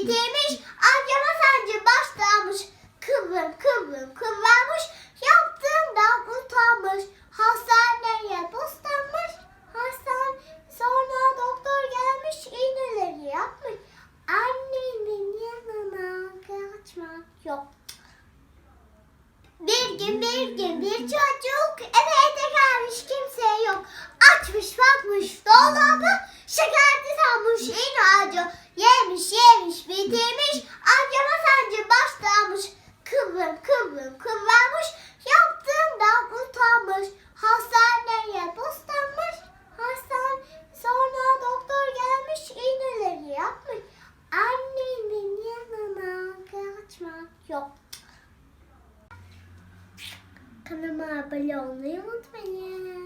bitirmiş acaba sence başlamış. Kıvrım kıvrım kıvranmış yaptığından utanmış. Hastaneye postanmış hastane sonra doktor gelmiş iğneleri yapmış. Annemin yanına kaçmak yok. Bir gün bir gün bir çocuk eve evde gelmiş kimse yok. Açmış bakmış dolabı şekerli sanmış ilacı yemiş yemiş bitirmiş acaba sence başlamış. Kıvrım kıvrım kıvranmış yaptığından utanmış. Hastaneye postanmış hastane sonra doktor gelmiş iğneleri yapmış. Annemin yanına kaçmak yok. Kanalıma abone olmayı unutmayın.